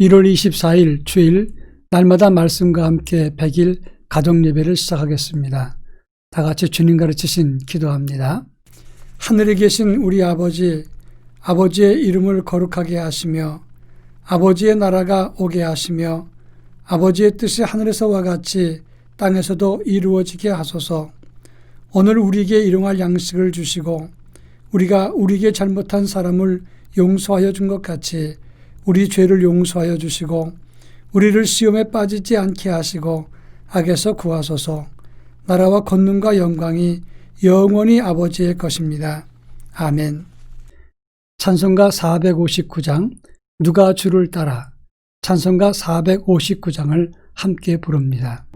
1월 24일 주일 날마다 말씀과 함께 100일 가정 예배를 시작하겠습니다. 다 같이 주님 가르치신 기도합니다. 하늘에 계신 우리 아버지, 아버지의 이름을 거룩하게 하시며 아버지의 나라가 오게 하시며 아버지의 뜻이 하늘에서와 같이 땅에서도 이루어지게 하소서. 오늘 우리에게 일용할 양식을 주시고 우리가 우리에게 잘못한 사람을 용서하여 준 것 같이 우리 죄를 용서하여 주시고 우리를 시험에 빠지지 않게 하시고 악에서 구하소서. 나라와 권능과 영광이 영원히 아버지의 것입니다. 아멘. 찬송가 459장 누가 주를 따라 찬송가 459장을 함께 부릅니다.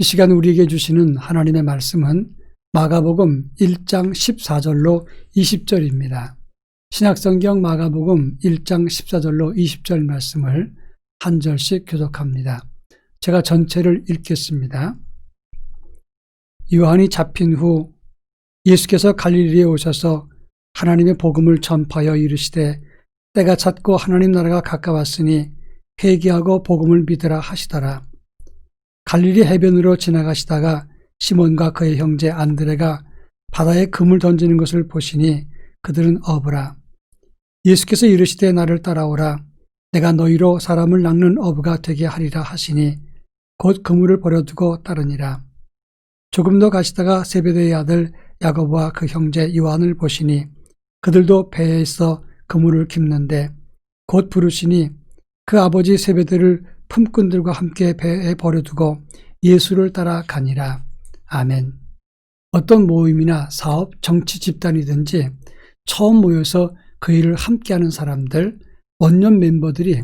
이 시간 우리에게 주시는 하나님의 말씀은 마가복음 1장 14절로 20절입니다. 신약성경 마가복음 1장 14절로 20절 말씀을 한 절씩 교독합니다. 제가 전체를 읽겠습니다. 요한이 잡힌 후 예수께서 갈릴리에 오셔서 하나님의 복음을 전파하여 이르시되 때가 찼고 하나님 나라가 가까웠으니 회개하고 복음을 믿으라 하시더라. 갈릴리 해변으로 지나가시다가 시몬과 그의 형제 안드레가 바다에 금을 던지는 것을 보시니 그들은 어부라. 예수께서 이르시되 나를 따라오라. 내가 너희로 사람을 낚는 어부가 되게 하리라 하시니 곧 그물을 버려두고 따르니라. 조금 더 가시다가 세베대의 아들 야고보와 그 형제 요한을 보시니 그들도 배에 있어 그물을 깁는데 곧 부르시니 그 아버지 세베대를 품꾼들과 함께 배에 버려두고 예수를 따라 가니라. 아멘. 어떤 모임이나 사업, 정치 집단이든지 처음 모여서 그 일을 함께하는 사람들, 원년 멤버들이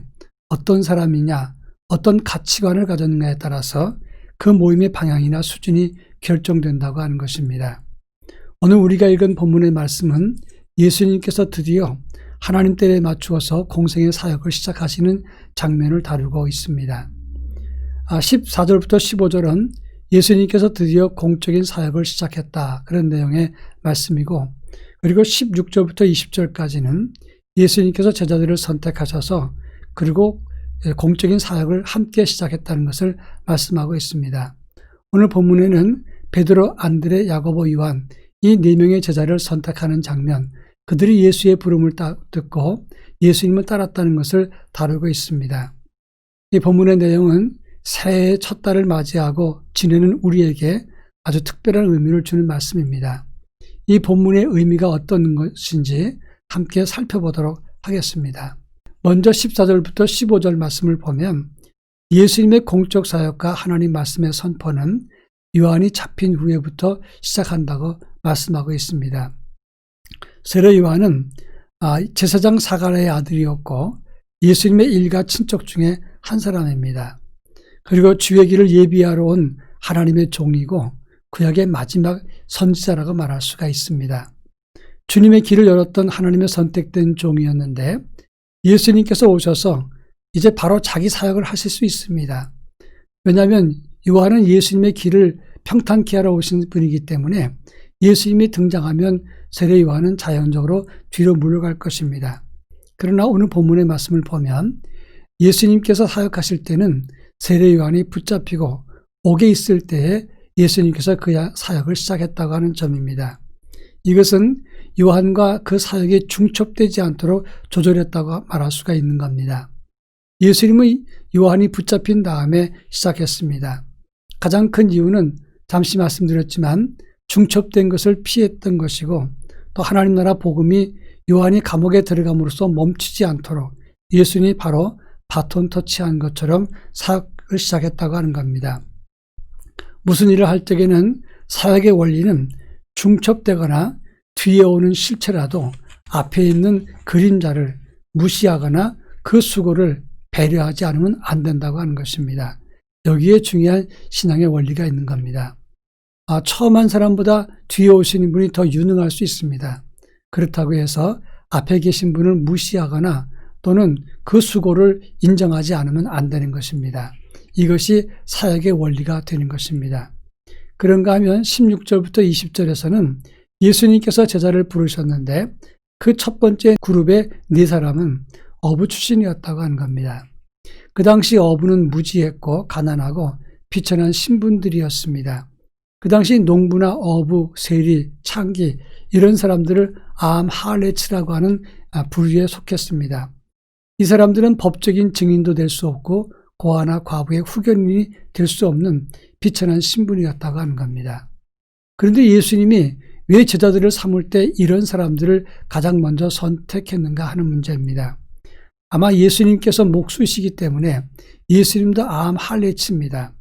어떤 사람이냐, 어떤 가치관을 가졌느냐에 따라서 그 모임의 방향이나 수준이 결정된다고 하는 것입니다. 오늘 우리가 읽은 본문의 말씀은 예수님께서 드디어 하나님 때에 맞추어서 공생의 사역을 시작하시는 장면을 다루고 있습니다. 아, 14절부터 15절은 예수님께서 드디어 공적인 사역을 시작했다. 그런 내용의 말씀이고, 그리고 16절부터 20절까지는 예수님께서 제자들을 선택하셔서 그리고 공적인 사역을 함께 시작했다는 것을 말씀하고 있습니다. 오늘 본문에는 베드로, 안드레, 야고보, 요한 이 네 명의 제자를 선택하는 장면, 그들이 예수의 부름을 따- 듣고 예수님을 따랐다는 것을 다루고 있습니다. 이 본문의 내용은 새해의 첫 달을 맞이하고 지내는 우리에게 아주 특별한 의미를 주는 말씀입니다. 이 본문의 의미가 어떤 것인지 함께 살펴보도록 하겠습니다. 먼저 14절부터 15절 말씀을 보면 예수님의 공적 사역과 하나님 말씀의 선포는 요한이 잡힌 후에부터 시작한다고 말씀하고 있습니다. 세례 요한은 아, 제사장 사가랴의 아들이었고 예수님의 일가 친척 중에 한 사람입니다. 그리고 주의 길을 예비하러 온 하나님의 종이고 구약의 마지막 선지자라고 말할 수가 있습니다. 주님의 길을 열었던 하나님의 선택된 종이었는데 예수님께서 오셔서 이제 바로 자기 사역을 하실 수 있습니다. 왜냐하면 요한은 예수님의 길을 평탄케 하러 오신 분이기 때문에 예수님이 등장하면 세례 요한은 자연적으로 뒤로 물러갈 것입니다. 그러나 오늘 본문의 말씀을 보면 예수님께서 사역하실 때는 세례 요한이 붙잡히고 옥에 있을 때에 예수님께서 그 사역을 시작했다고 하는 점입니다. 이것은 요한과 그 사역이 중첩되지 않도록 조절했다고 말할 수가 있는 겁니다. 예수님의 요한이 붙잡힌 다음에 시작했습니다. 가장 큰 이유는 잠시 말씀드렸지만 중첩된 것을 피했던 것이고 또 하나님 나라 복음이 요한이 감옥에 들어감으로써 멈추지 않도록 예수님이 바로 바톤 터치한 것처럼 사역을 시작했다고 하는 겁니다. 무슨 일을 할 적에는 사역의 원리는 중첩되거나 뒤에 오는 실체라도 앞에 있는 그림자를 무시하거나 그 수고를 배려하지 않으면 안 된다고 하는 것입니다. 여기에 중요한 신앙의 원리가 있는 겁니다. 아, 처음 한 사람보다 뒤에 오시는 분이 더 유능할 수 있습니다. 그렇다고 해서 앞에 계신 분을 무시하거나 또는 그 수고를 인정하지 않으면 안 되는 것입니다. 이것이 사역의 원리가 되는 것입니다. 그런가 하면 16절부터 20절에서는 예수님께서 제자를 부르셨는데 그 첫 번째 그룹의 네 사람은 어부 출신이었다고 하는 겁니다. 그 당시 어부는 무지했고 가난하고 비천한 신분들이었습니다. 그 당시 농부나 어부, 세리, 창기 이런 사람들을 암 하레츠라고 하는 부류에 속했습니다. 이 사람들은 법적인 증인도 될 수 없고 고아나 과부의 후견인이 될 수 없는 비천한 신분이었다고 하는 겁니다. 그런데 예수님이 왜 제자들을 삼을 때 이런 사람들을 가장 먼저 선택했는가 하는 문제입니다. 아마 예수님께서 목수이시기 때문에 예수님도 암 할레치입니다.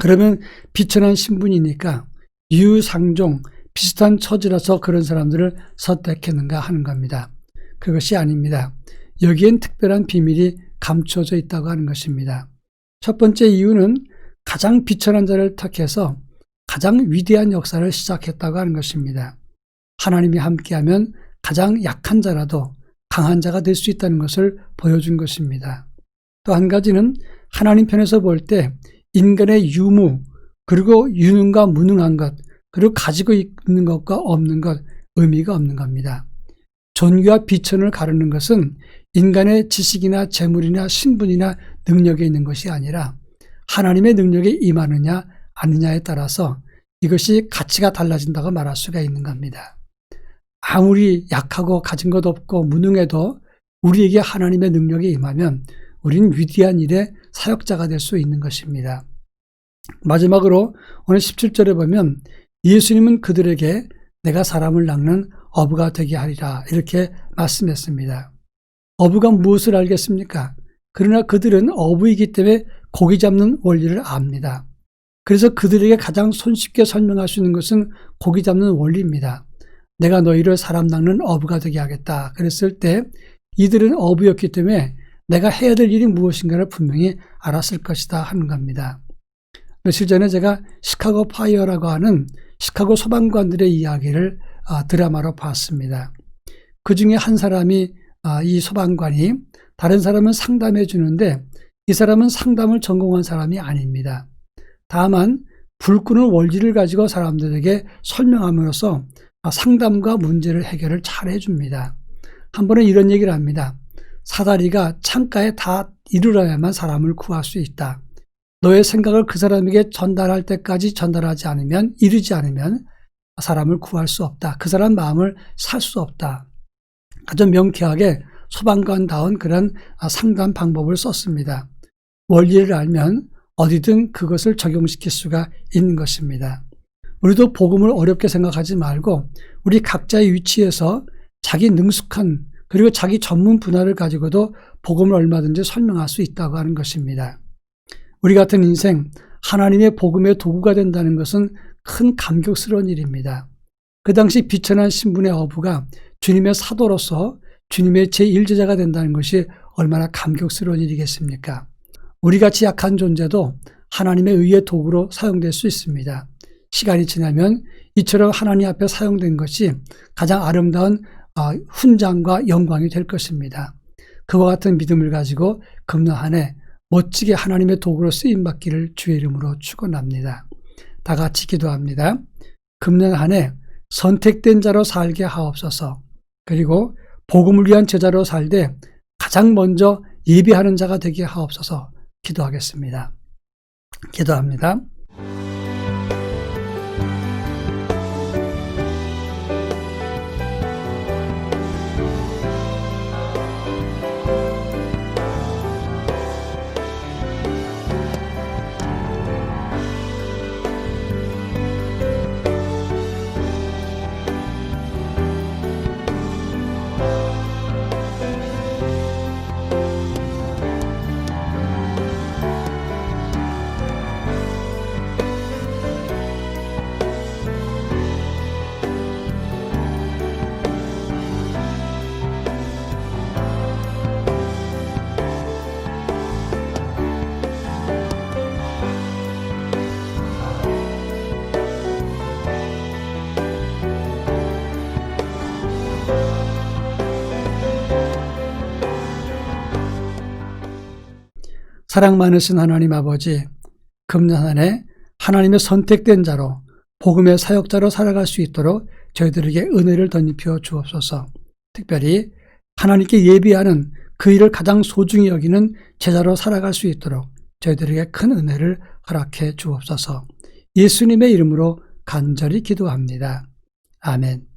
그러면 비천한 신분이니까 유상종 비슷한 처지라서 그런 사람들을 선택했는가 하는 겁니다. 그것이 아닙니다. 여기엔 특별한 비밀이 감춰져 있다고 하는 것입니다. 첫 번째 이유는 가장 비천한 자를 택해서 가장 위대한 역사를 시작했다고 하는 것입니다. 하나님이 함께하면 가장 약한 자라도 강한 자가 될 수 있다는 것을 보여준 것입니다. 또 한 가지는 하나님 편에서 볼 때 인간의 유무, 그리고 유능과 무능한 것, 그리고 가지고 있는 것과 없는 것, 의미가 없는 겁니다. 존귀와 비천을 가르는 것은 인간의 지식이나 재물이나 신분이나 능력에 있는 것이 아니라 하나님의 능력에 임하느냐 아니냐에 따라서 이것이 가치가 달라진다고 말할 수가 있는 겁니다. 아무리 약하고 가진 것 없고 무능해도 우리에게 하나님의 능력이 임하면 우리는 위대한 일의 사역자가 될 수 있는 것입니다. 마지막으로 오늘 17절에 보면 예수님은 그들에게 내가 사람을 낚는 어부가 되게 하리라 이렇게 말씀했습니다. 어부가 무엇을 알겠습니까? 그러나 그들은 어부이기 때문에 고기 잡는 원리를 압니다. 그래서 그들에게 가장 손쉽게 설명할 수 있는 것은 고기 잡는 원리입니다. 내가 너희를 사람 낚는 어부가 되게 하겠다. 그랬을 때 이들은 어부였기 때문에 내가 해야 될 일이 무엇인가를 분명히 알았을 것이다 하는 겁니다. 며칠 전에 제가 시카고 파이어라고 하는 시카고 소방관들의 이야기를 아, 드라마로 봤습니다. 그 중에 한 사람이 아, 이 소방관이 다른 사람은 상담해 주는데 이 사람은 상담을 전공한 사람이 아닙니다. 다만 불 끄는 원리를 가지고 사람들에게 설명함으로써 아, 상담과 문제를 해결을 잘 해줍니다. 한 번은 이런 얘기를 합니다. 사다리가 창가에 다 이르러야만 사람을 구할 수 있다. 너의 생각을 그 사람에게 전달할 때까지 전달하지 않으면, 이르지 않으면 사람을 구할 수 없다. 그 사람 마음을 살 수 없다. 아주 명쾌하게 소방관다운 그런 아, 상담 방법을 썼습니다. 원리를 알면 어디든 그것을 적용시킬 수가 있는 것입니다. 우리도 복음을 어렵게 생각하지 말고 우리 각자의 위치에서 자기 능숙한 그리고 자기 전문 분야를 가지고도 복음을 얼마든지 설명할 수 있다고 하는 것입니다. 우리 같은 인생 하나님의 복음의 도구가 된다는 것은 큰 감격스러운 일입니다. 그 당시 비천한 신분의 어부가 주님의 사도로서 주님의 제1제자가 된다는 것이 얼마나 감격스러운 일이겠습니까? 우리 같이 약한 존재도 하나님의 의의 도구로 사용될 수 있습니다. 시간이 지나면 이처럼 하나님 앞에 사용된 것이 가장 아름다운 아, 훈장과 영광이 될 것입니다. 그와 같은 믿음을 가지고 금년 한 해 멋지게 하나님의 도구로 쓰임 받기를 주의 이름으로 축원합니다. 다 같이 기도합니다. 금년 한 해 선택된 자로 살게 하옵소서. 그리고 복음을 위한 제자로 살되 가장 먼저 예비하는 자가 되게 하옵소서. 기도하겠습니다. 기도합니다. 사랑 많으신 하나님 아버지, 금년 한해 하나님의 선택된 자로 복음의 사역자로 살아갈 수 있도록 저희들에게 은혜를 덧입혀 주옵소서. 특별히 하나님께 예비하는 그 일을 가장 소중히 여기는 제자로 살아갈 수 있도록 저희들에게 큰 은혜를 허락해 주옵소서. 예수님의 이름으로 간절히 기도합니다. 아멘.